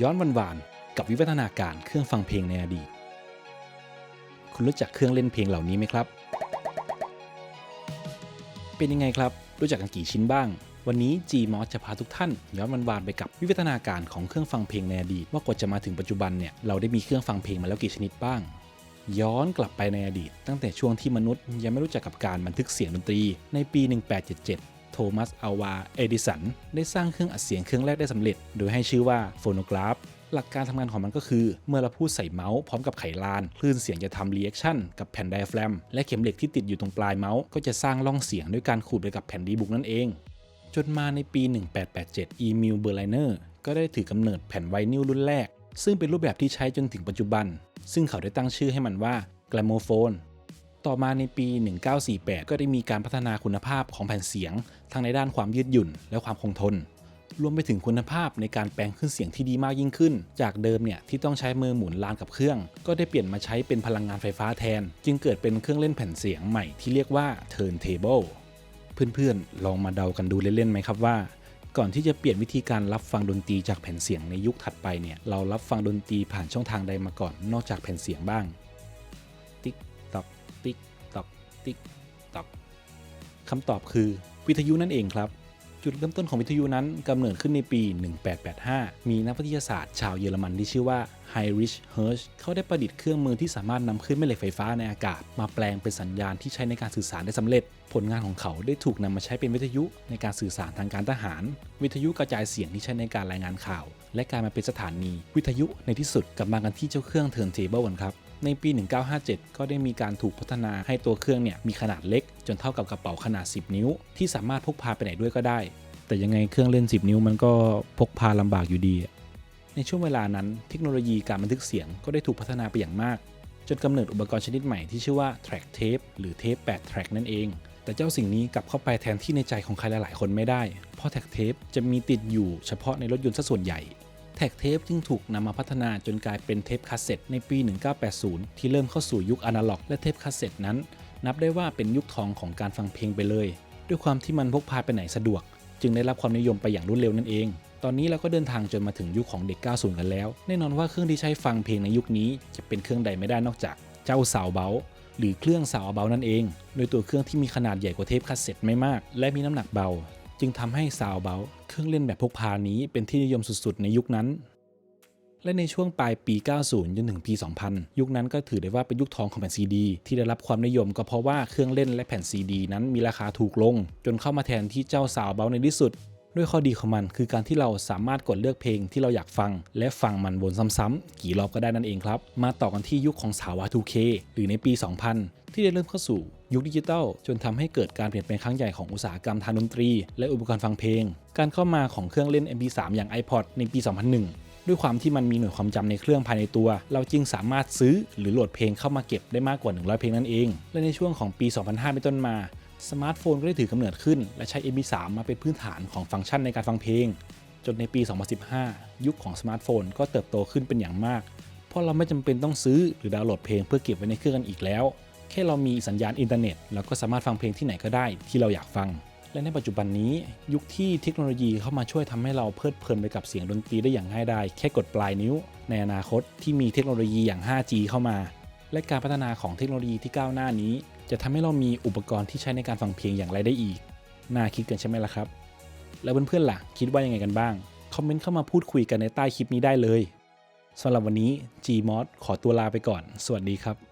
ย้อนวันวานกับวิวัฒนาการเครื่องฟังเพลงในอดีต คุณรู้จักเครื่องเล่นเพลงเหล่านี้ไหมครับ เป็นยังไงครับ รู้จักกันกี่ชิ้นบ้าง วันนี้ Gmod จะพาทุกท่าน ย้อนวันวานไปกับวิวัฒนาการของเครื่องฟังเพลงในอดีตว่ากว่าจะมาถึงปัจจุบันเนี่ยเราได้มีเครื่องฟังเพลงมาแล้วกี่ชนิดบ้าง ย้อนกลับไปในอดีต ตั้งแต่ช่วงที่มนุษย์ยังไม่รู้จักกับการบันทึกเสียงดนตรีในปี 1877 ทมัส อัลวา เอดิสัน ได้สร้างเครื่องอัดเสียงเครื่องแรกได้สำเร็จ โดยให้ชื่อว่าโฟโนกราฟ หลักการทำงานของมันก็คือ เมื่อเราพูดใส่เมาส์พร้อมกับไขลาน คลื่นเสียงจะทำรีแอคชั่นกับแผ่นไดอะแฟรมและเข็มเหล็กที่ติดอยู่ตรงปลายเมาส์ก็จะสร้างร่องเสียงด้วยการขูดไปกับแผ่นดีบุกนั่นเอง จนมาในปี 1887 อีมิล เบอร์ไลเนอร์ ก็ได้ถือกำเนิดแผ่นไวนิลรุ่นแรก ซึ่งเป็นรูปแบบที่ใช้จนถึงปัจจุบัน ซึ่งเขาได้ตั้งชื่อให้มันว่าแกลโมโฟน ต่อมาในปี 1948 ก็ได้มีการพัฒนาคุณภาพของแผ่นเสียง ทั้งในด้านความยืดหยุ่นและความคงทน รวมไปถึงคุณภาพในการแปลงขึ้นเสียงที่ดีมากยิ่งขึ้น จากเดิมเนี่ยที่ต้องใช้มือหมุนลานกับเครื่อง ก็ได้เปลี่ยนมาใช้เป็นพลังงานไฟฟ้าแทน จึงเกิดเป็นเครื่องเล่นแผ่นเสียงใหม่ที่เรียกว่า turntable เพื่อนๆ ลองมาเดากันดูเล่นๆไหมครับว่าก่อนที่จะเปลี่ยนวิธีการรับฟังดนตรีจากแผ่นเสียงในยุคถัดไปเนี่ย เรารับฟังดนตรีผ่านช่องทางใดมาก่อนนอกจากแผ่นเสียงบ้าง ติ๊กตอกติ๊กตอกคำตอบคือวิทยุนั่นเองครับ จุดเริ่มต้นของวิทยุนั้นกำเนิดขึ้นในปี 1885 มีนักวิทยาศาสตร์ชาวเยอรมันที่ชื่อว่า Heinrich Hertz เขาได้ประดิษฐ์เครื่องมือที่สามารถนำขึ้นแม่เหล็กไฟฟ้าในอากาศ มาแปลงเป็นสัญญาณที่ใช้ในการสื่อสารได้สำเร็จ ผลงานของเขาได้ถูกนำมาใช้เป็นวิทยุในการสื่อสารทางการทหาร วิทยุกระจายเสียงที่ใช้ในการรายงานข่าว และกายมาเป็นสถานี วิทยุในที่สุดกลับมากันที่เจ้าเครื่อง turntable กันครับ ในปี 1957 ก็ได้มีการถูกพัฒนาให้ตัวเครื่องเนี่ยมีขนาดเล็ก จนเท่ากับกระเป๋าขนาด 10 นิ้ว ที่สามารถพกพาไปไหนด้วยก็ได้ แต่ยังไงเครื่องเล่น 10 นิ้วมันก็พกพาลำบากอยู่ดี ในช่วงเวลานั้นเทคโนโลยีการบันทึกเสียงก็ได้ถูกพัฒนาไปอย่างมาก จนกำเนิดอุปกรณ์ชนิดใหม่ที่ชื่อว่า track tape หรือเทป8 track นั่นเองแต่เจ้าสิ่งนี้กลับเข้าไปแทนที่ในใจของใครหลายๆ คนไม่ได้ เพราะ track tape จะมีติดอยู่เฉพาะในรถยนต์ซะส่วนใหญ่ แท็กเทปจึงถูกนำมาพัฒนาจนกลายเป็นเทปคาสเซ็ตในปี 1980 ที่เริ่มเข้าสู่ยุคอนาล็อกและเทปคาสเซ็ตนั้น นับได้ว่าเป็นยุคทองของการฟังเพลงไปเลย ด้วยความที่มันพกพาไปไหนสะดวก จึงได้รับความนิยมไปอย่างรวดเร็วนั่นเอง ตอนนี้เราก็เดินทางจนมาถึงยุคของเด็ก 90 กันแล้ว แน่นอนว่าเครื่องที่ใช้ฟังเพลงในยุคนี้จะเป็นเครื่องใดไม่ได้นอกจากเจ้าสาวเบาหรือเครื่องสาวเบานั่นเอง โดยตัวเครื่องที่มีขนาดใหญ่กว่าเทปคาสเซ็ตไม่มาก และมีน้ำหนักเบา จึงทำให้ซาวเบลเครื่องเล่นแบบพกพานี้เป็นที่นิยมสุดๆ ในยุคนั้น และในช่วงปลายปี 90 จนถึงปี 2000 ยุคนั้นก็ถือได้ว่าเป็นยุคทองของแผ่นซีดี ที่ได้รับความนิยมก็เพราะว่าเครื่องเล่นและแผ่นซีดี นั้นมีราคาถูกลง จนเข้ามาแทนที่เจ้าสาวเบลในที่สุด ด้วยข้อดีของมันคือการที่เราสามารถกดเลือกเพลงที่เราอยากฟัง และฟังมันวนซ้ำๆกี่รอบก็ได้นั่นเองครับ มาต่อกันที่ยุคของสาว Y2K หรือในปี 2000 ที่ได้เริ่มเข้าสู่ยุคดิจิทัลจนทำให้เกิดการเปลี่ยนแปลงครั้งใหญ่ของอุตสาหกรรมทางดนตรี และอุปกรณ์ฟังเพลง การเข้ามาของเครื่องเล่น MP3 อย่าง iPod ในปี 2001ด้วยความที่มันมีหน่วยความจำในเครื่องภายในตัว เราจึงสามารถซื้อหรือโหลดเพลงเข้ามาเก็บได้มากกว่า 100 เพลงนั่นเอง และในช่วงของปี 2005 เป็นต้นมา สมาร์ทโฟนก็ได้ถือกำเนิดขึ้น และใช้ MP3 มาเป็นพื้นฐานของฟังก์ชันในการฟังเพลง จนในปี 2015 ยุคของสมาร์ทโฟนก็เติบโตขึ้นเป็นอย่างมาก เพราะเราไม่จำเป็นต้องซื้อหรือดาวน์โหลดเพลงเพื่อเก็บไว้ในเครื่องกันอีกแล้ว แค่เรามีสัญญาณอินเทอร์เน็ตเราก็สามารถฟังเพลงที่ไหนก็ได้ที่เราอยากฟัง และในปัจจุบันนี้ ยุคที่เทคโนโลยีเข้ามาช่วยทำให้เราเพลิดเพลินไปกับเสียงดนตรีได้อย่างง่ายดายแค่กดปลายนิ้ว ในอนาคตที่มีเทคโนโลยีอย่าง 5G เข้ามา และการพัฒนาของเทคโนโลยีที่ก้าวหน้านี้ จะทำให้เรามีอุปกรณ์ที่ใช้ในการฟังเพลงอย่างไรได้อีก น่าคิดกันใช่ไหมล่ะครับ แล้วเพื่อนๆล่ะ คิดว่ายังไงกันบ้าง คอมเมนต์เข้ามาพูดคุยกันในใต้คลิปนี้ได้เลยสำหรับวันนี้ Gmod ขอตัวลาไปก่อน สวัสดีครับ